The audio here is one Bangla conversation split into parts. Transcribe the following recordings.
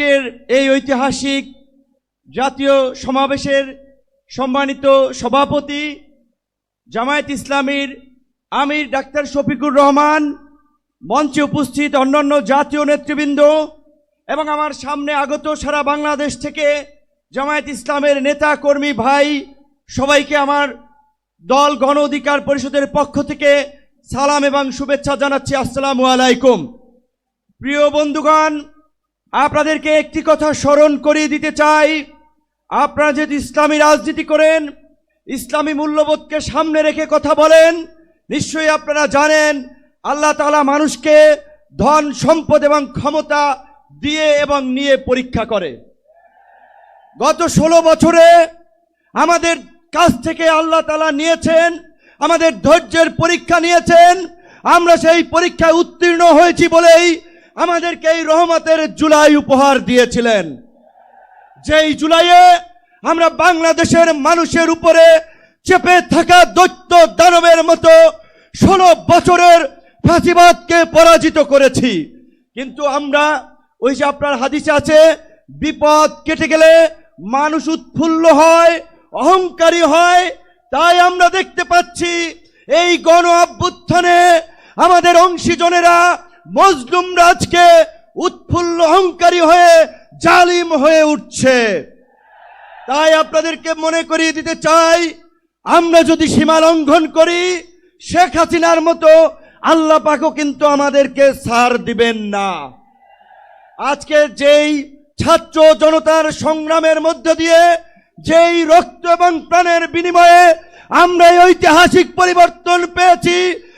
আজকের এই ঐতিহাসিক জাতীয় সমাবেশের সম্মানিত সভাপতি জামায়াত ইসলামীর আমির ডাক্তার শফিকুর রহমান, মঞ্চে উপস্থিত অন্যান্য জাতীয় নেতৃবৃন্দ এবং আমার সামনে আগত সারা বাংলাদেশ থেকে জামায়াত ইসলামের নেতা কর্মী ভাই, সবাইকে আমার দল গণ অধিকার পরিষদের পক্ষ থেকে সালাম এবং শুভেচ্ছা জানাচ্ছি। আসসালামু আলাইকুম। প্রিয় বন্ধুগণ আপনাদেরকে একটি কথা স্মরণ করিয়ে দিতে চাই। আপনারা যদি ইসলামী রাজনীতি করেন, ইসলামী মূল্যবোধকে সামনে রেখে কথা বলেন, নিশ্চয়ই আপনারা জানেন, আল্লাহ তালা মানুষকে ধন, সম্পদ এবং ক্ষমতা দিয়ে এবং নিয়ে পরীক্ষা করে। গত ষোলো বছরে আমাদের কাছ থেকে আল্লাহ তালা নিয়েছেন, আমাদের ধৈর্যের পরীক্ষা নিয়েছেন, আমরা সেই পরীক্ষায় উত্তীর্ণ হয়েছি বলেই আমাদেরকে এই রহমতের জুলাই উপহার দিয়েছিলেন। যেই জুলাইয়ে আমরা বাংলাদেশের মানুষের উপরে চেপে থাকা দৈত্য দানবের মতো ষোলো বছরের ফাঁসিবাদকে পরাজিত করেছি। কিন্তু আমরা ওই যে আপনার হাদিসে আছে, বিপদ কেটে গেলে মানুষ উৎফুল্ল হয়, অহংকারী হয়, তাই আমরা দেখতে পাচ্ছি এই গণ অভ্যুত্থানে আমাদের অংশীজনেরা মজলুম রাজকে উৎফুল্ল অহংকারী হয়ে জালিম হয়ে উঠছে। তাই আপনাদেরকে মনে করিয়ে দিতে চাই, আমরা যদি সীমা লঙ্ঘন করি, শেখ হাসিনার মতো আল্লাহ পাকও কিন্তু আমাদেরকে সার দিবেন না। আজকে যেই ছাত্র জনতার সংগ্রামের মধ্য দিয়ে, যেই রক্ত এবং প্রাণের বিনিময়ে আমরা ঐতিহাসিক পরিবর্তন পেয়েছি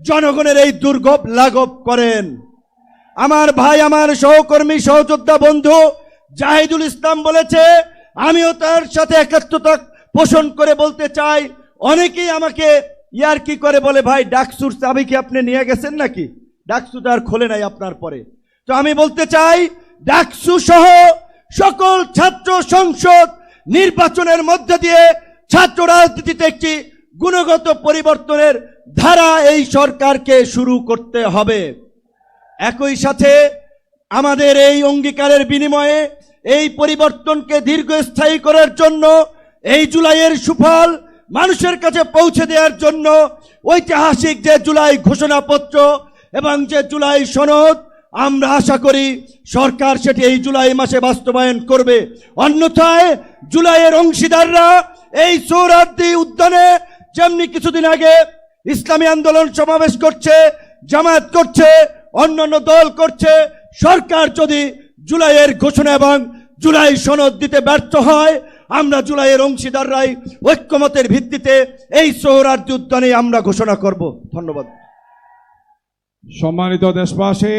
জনগণের এই দুর্গব লাঘব করেন। আমার ভাই, আমার সহকর্মী, সহযোদ্ধা বন্ধু জাহিদুল ইসলাম বলেছে, আমিও তার সাথে একাত্মতা পোষণ করে বলতে চাই। অনেকেই আমাকে, ইয়ার কি করে বলে, ভাই, ডাকসুর চাবি কি আপনি নিয়ে গেছেন নাকি? ডাকসু তো আর খোলে নাই আপনার পরে। তো আমি বলতে চাই, ডাকসু সহ সকল ছাত্র সংসদ নির্বাচনের মধ্য দিয়ে ছাত্র রাজনীতিতে একটি গুণগত পরিবর্তনের ধারা এই সরকারকে শুরু করতে হবে। একই সাথে আমাদের এই অঙ্গীকারের বিনিময়ে এই পরিবর্তনকে দীর্ঘস্থায়ী করার জন্য, এই জুলাইয়ের সুফল মানুষের কাছে পৌঁছে দেওয়ার জন্য ঐতিহাসিক যে জুলাই ঘোষণাপত্র এবং যে জুলাই সনদ, আমরা আশা করি সরকার সেটি এই জুলাই মাসে বাস্তবায়ন করবে। অন্যথায় জুলাইয়ের অংশীদাররা এই সৌরার্দি উদ্যানে যেমনি কিছুদিন আগে ইসলামী আন্দোলন সমাবেশ করছে, জামায়াত করছে, অন্যান্য দল করছে, সরকার যদি জুলাইয়ের ঘোষণা এবং জুলাই সনদ দিতে ব্যর্থ হয়, আমরা জুলাইয়ের অংশীদাররাই ঐক্যমতের ভিত্তিতে এই সৌরার্দি উদ্যানে আমরা ঘোষণা করব। ধন্যবাদ। সম্মানিত দেশবাসী